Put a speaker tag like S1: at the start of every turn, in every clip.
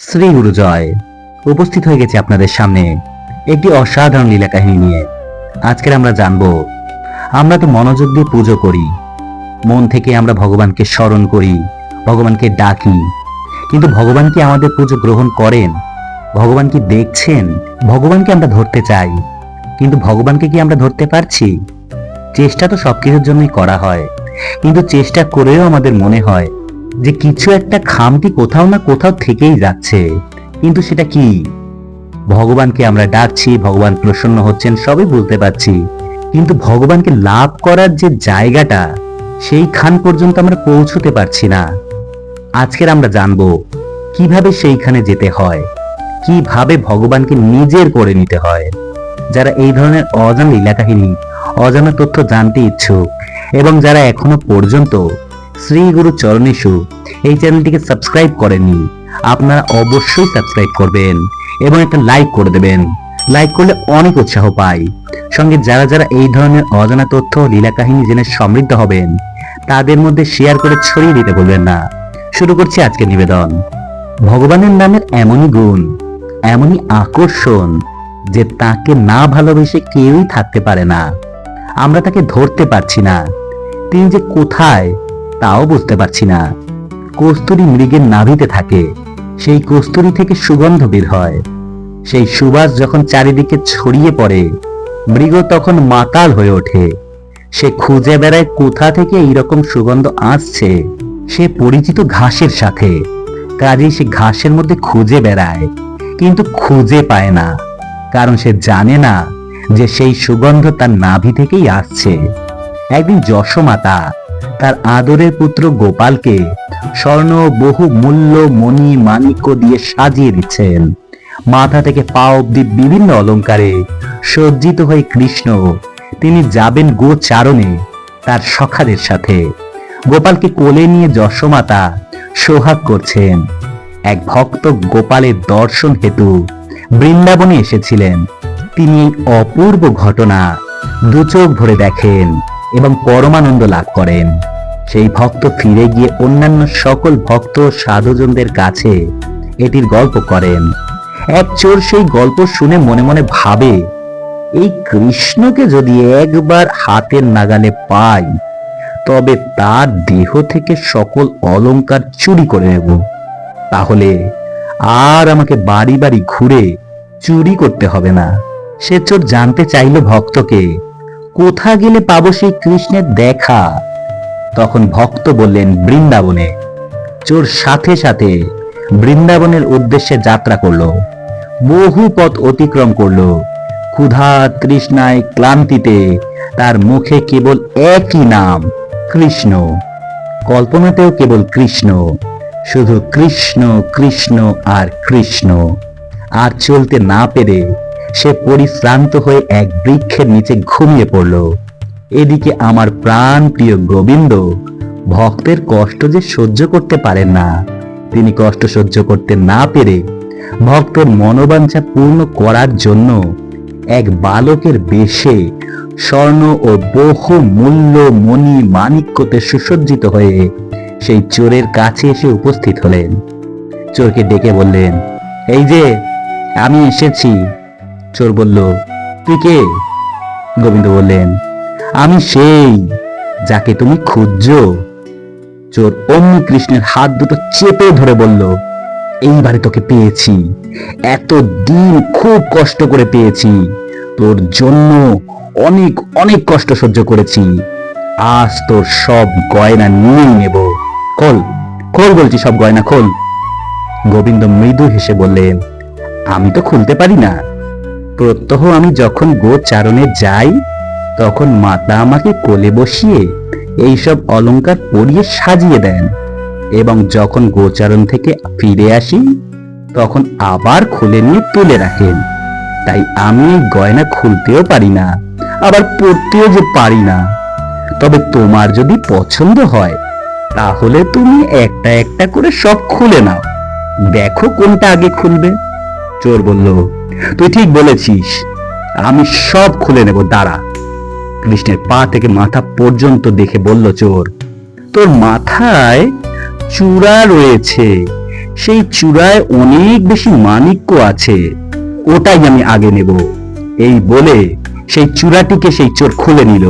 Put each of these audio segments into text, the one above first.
S1: শ্রী গুরুজয়, উপস্থিত হয়ে গেছে আপনাদের সামনে একটি অসাধারণ লীলা কাহিনী নিয়ে। আজকের আমরা জানব, আমরা তো মনোযোগ দিয়ে পুজো করি, মন থেকে আমরা ভগবানকে স্মরণ করি, ভগবানকে ডাকি। কিন্তু ভগবান কি আমাদের পুজো গ্রহণ করেন? ভগবান কি দেখছেন? ভগবানকে আমরা ধরতে চাই, কিন্তু ভগবানকে কি আমরা ধরতে পারছি? চেষ্টা তো সবকিছুর জন্যই করা হয়, কিন্তু চেষ্টা করেও আমাদের মনে হয় যে কিছু একটা খামতি কোথাও না কোথাও থেকেই যাচ্ছে। কিন্তু সেটা কি? ভগবানকে আমরা ডাকছি, ভগবান প্রসন্ন হচ্ছেন, সবই বুঝতে পারছি। কিন্তু ভগবানকে লাভ করার যে জায়গাটা সেই খান পর্যন্ত আমরা পৌঁছতে পারছি না। আজকের আমরা জানব, কীভাবে সেইখানে যেতে হয়? কীভাবে ভগবানকে নিজের করে নিতে হয়? যারা এই ধরনের অজানা লীলা কাহিনী অজানা তথ্য জানতে ইচ্ছুক, এবং যারা এখনও পর্যন্ত শ্রী গুরু চরণেশু এই চ্যানেলটিকে সাবস্ক্রাইব করেননি। আপনারা অবশ্যই সাবস্ক্রাইব করবেন এবং একটা লাইক করে দেবেন। লাইক করলে অনেক উৎসাহ পাই। সঙ্গে যারা যারা এই ধরনের অজানা তথ্য লীলা কাহিনী জেনে সমৃদ্ধ হবেন, তাদের মধ্যে শেয়ার করে ছড়িয়ে দিতে বলবেন না। শুরু করছি আজকের নিবেদন। ভগবানের নামের এমনই গুণ, এমনই আকর্ষণ যে তাকে না ভালোবেসে কেউই থাকতে পারে না। আমরা তাকে ধরতে পারছি না। তিনি যে কোথায় তাও বুঝতে পারছি না। কস্তুরী মৃগের নাভিতে থাকে। সেই কস্তুরী থেকে সুগন্ধ বের হয়। সেই সুবাস যখন চারিদিকে ছড়িয়ে পড়ে, মৃগ তখন মাতাল হয়ে ওঠে। সে খুঁজে বেড়ায় কোথা থেকে এইরকম সুগন্ধ আসছে। সে পরিচিত ঘাসের সাথে। কাজেই সে ঘাসের মধ্যে খুঁজে বেড়ায়। কিন্তু খুঁজে পায় না। কারণ সে জানে না যে সেই সুগন্ধ তার নাভি থেকেই আসছে। একদিন যশোমাতা তার আদরের পুত্র গোপালকে স্বর্ণ বহু মূল্য মণি মাণিক্য দিয়ে সাজিয়ে দিচ্ছেন। মাথা থেকে পা অব্দি বিভিন্ন অলংকারে সজ্জিত হয়ে কৃষ্ণ। তিনি যাবেন গোচারণে তার সখাদের সাথে। গোপালকে কোলে নিয়ে যশোমাতা সোহাগ করছেন। এক ভক্ত গোপালের দর্শন হেতু বৃন্দাবনে এসেছিলেন। তিনি অপূর্ব ঘটনা দু চোখ ভরে দেখেন। এবং পরমানন্দ লাভ করেন। সেই ভক্ত ফিরে গিয়ে অন্যান্য সকল ভক্ত সাধুজনদের কাছে এটির গল্প করেন। এক চোর সেই গল্প শুনে মনে মনে ভাবে, এই কৃষ্ণকে যদি একবার হাতের নাগালে পাই, তবে তার দেহ থেকে সকল অলংকার চুরি করে নেব। তাহলে আর আমাকে বাড়ি বাড়ি ঘুরে চুরি করতে হবে না। সে চোর জানতে চাইল ভক্তকে কোথা গেলে পাবো সেই কৃষ্ণের দেখা? তখন ভক্ত বললেন, বৃন্দাবনে। চোর সাথে সাথে বৃন্দাবনের উদ্দেশ্যে যাত্রা করল। বহু পথ অতিক্রম করল। ক্ষুধা তৃষ্ণায় ক্লান্তিতে তার মুখে কেবল একই নাম, কৃষ্ণ। কল্পনাতেও কেবল কৃষ্ণ। শুধু কৃষ্ণ কৃষ্ণ আর কৃষ্ণ। আর চলতে না পেরে সে পরিশ্রান্ত হয়ে এক বৃক্ষের নিচে ঘুমিয়ে পড়ল। এদিকে আমার প্রাণ প্রিয় গোবিন্দ, ভক্তের কষ্ট যে সহ্য করতে পারেন না। তিনি কষ্ট সহ্য করতে না পেরে ভক্তের মনোবাঞ্ছা পূর্ণ করার জন্য এক বালকের বেশে স্বর্ণ ও বহু মূল্য মণি মাণিক্যতে সুসজ্জিত হয়ে সেই চোরের কাছে এসে উপস্থিত হলেন। চোরকে ডেকে বললেন, এই যে, আমি এসেছি। চোর বলল, তুই কে? গোবিন্দ বললেন, আমি সেই যাকে তুমি খুঁজছো। চোর অমনি কৃষ্ণের হাত দুটো চেপে ধরে বলল, এইবারে তোকে পেয়েছি। এত দিন খুব কষ্ট করে পেয়েছি। তোর জন্য অনেক অনেক কষ্ট সহ্য করেছি। আজ তোর সব গয়না নিয়েই নেব। খোল খোল বলছি সব গয়না, খোল। গোবিন্দ মৃদু হেসে বললেন, আমি তো খুলতে পারি না। প্রত্যহ আমি যখন গোচারণে যাই, তখন মাতা আমাকে কোলে বসিয়ে এইসব অলংকার পরিয়ে সাজিয়ে দেন এবং যখন গোচারণ থেকে ফিরে আসি, তখন আবার খুলে নিয়ে তুলে রাখেন। তাই আমি এই গয়না খুলতেও পারি না, আবার পরতেও যে পারি না। তবে তোমার যদি পছন্দ হয়, তাহলে তুমি একটা একটা করে সব খুলে নাও। দেখো কোনটা আগে খুলবে। চোর বলল তুই ঠিক বলেছিস। আমি সব খুলে নেব, দাঁড়া। কৃষ্ণের পা থেকে মাথা পর্যন্ত দেখে বলল চোর, তোর মাথায় চূড়া রয়েছে। সেই চূড়ায় অনেক বেশি মানিক্য আছে। ওটাই আমি আগে নেব। এই বলে সেই চূড়াটিকে সেই চোর খুলে নিল।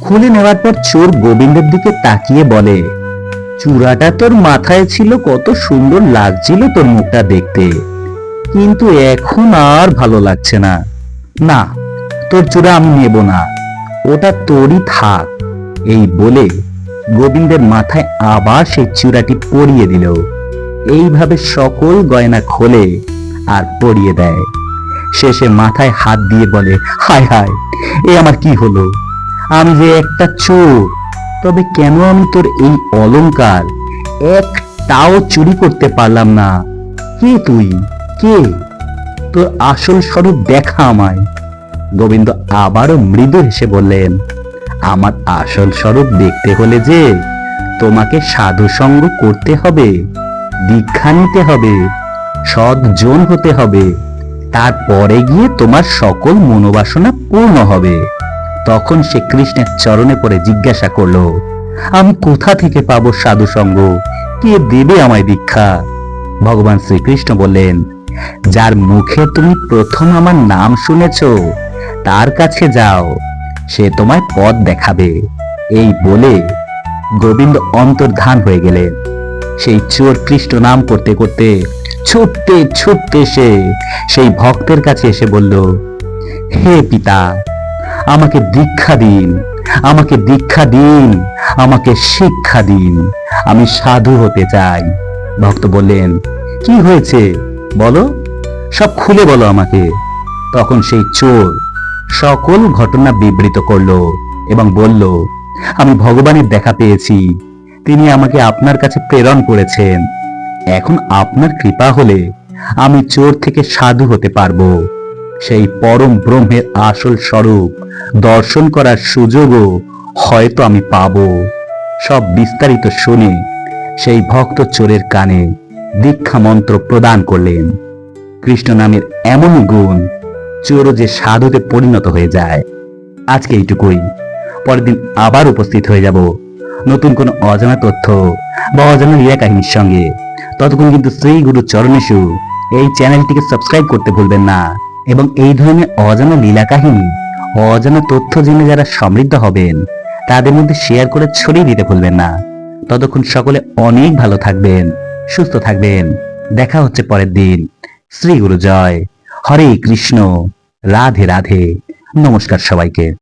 S1: খুলে নেওয়ার পর চোর গোবিন্দের দিকে তাকিয়ে বলে, চূড়াটা তোর মাথায় ছিল, কত সুন্দর লাগছিল তোর মুখটা দেখতে। কিন্তু এখন আর ভালো লাগছে না। না, তোর চূড়া আমি নেব না। ওটা তোরই থাক। এই বলে গোবিন্দের মাথায় আবার সেই চূড়াটি পরিয়ে দিল। এইভাবে সকল গয়না খোলে আর পরিয়ে দেয়। শেষে মাথায় হাত দিয়ে বলে, হায় হায়, এ আমার কি হলো? আমি যে একটা চোর। তবে কেন আমি তোর এই অলংকার একটাও চুরি করতে পারলাম না। কে তুই? কে? তোর আসল স্বরূপ দেখা আমায়। গোবিন্দ আবারও মৃদু হেসে বললেন, আমার আসল স্বরূপ দেখতে হলে যে তোমাকে সাধু সঙ্গ করতে হবে, দীক্ষা নিতে হবে সৎ জন হতে হবে। তারপরে গিয়ে তোমার সকল মনোবাসনা পূর্ণ হবে। তখন সে কৃষ্ণের চরণে পড়ে জিজ্ঞাসা করল, আমি কোথা থেকে পাবো সাধু সঙ্গ? কে দেবে আমায় দীক্ষা? ভগবান শ্রীকৃষ্ণ বললেন যার মুখে তুমি প্রথম আমার নাম শুনেছ, তার কাছে যাও, সে তোমায় পথ দেখাবে। এই বলে গোবিন্দ অন্তর্ধান হয়ে গেলেন। সেই চোর কৃষ্ণ নাম করতে করতে ছুটতে ছুটতে সে সেই ভক্তের কাছে এসে বলল, হে পিতা, আমাকে দীক্ষা দিন, আমাকে দীক্ষা দিন, আমাকে শিক্ষা দিন, আমি সাধু হতে চাই। ভক্ত বললেন, কি হয়েছে? বলো, সব খুলে বলো আমাকে। তখন সেই চোর সকল ঘটনা বিবৃত করল এবং বলল, আমি ভগবানের দেখা পেয়েছি, তিনি আমাকে আপনার কাছে প্রেরণ করেছেন। এখন আপনার কৃপা হলে আমি চোর থেকে সাধু হতে পারব। সেই পরম ব্রহ্মের আসল স্বরূপ দর্শন করার সুযোগও হয়তো আমি পাব। সব বিস্তারিত শুনে সেই ভক্ত চোরের কানে দীক্ষা মন্ত্র প্রদান করলেন। কৃষ্ণ নামের এমনই গুণ চোরও যে সাধুতে পরিণত হয়ে যায়। আজকে এইটুকুই। পরের দিন আবার উপস্থিত হয়ে যাব। নতুন কোনো অজানা তথ্য বা অজানা লীলা কাহিনীর সঙ্গে। ততক্ষণ কিন্তু শ্রী গুরু চরণেশু এই চ্যানেলটিকে সাবস্ক্রাইব করতে ভুলবেন না এবং এই ধরনের অজানা লীলা কাহিনী অজানা তথ্য জেনে যারা সমৃদ্ধ হবেন, তাদের মধ্যে শেয়ার করে ছড়িয়ে দিতে ভুলবেন না। ততক্ষণ সকলে অনেক ভালো থাকবেন। সুস্থ থাকবেন। দেখা হচ্ছে পরের দিন। শ্রী গুরু জয় হরে কৃষ্ণ। রাধে রাধে। নমস্কার সবাইকে।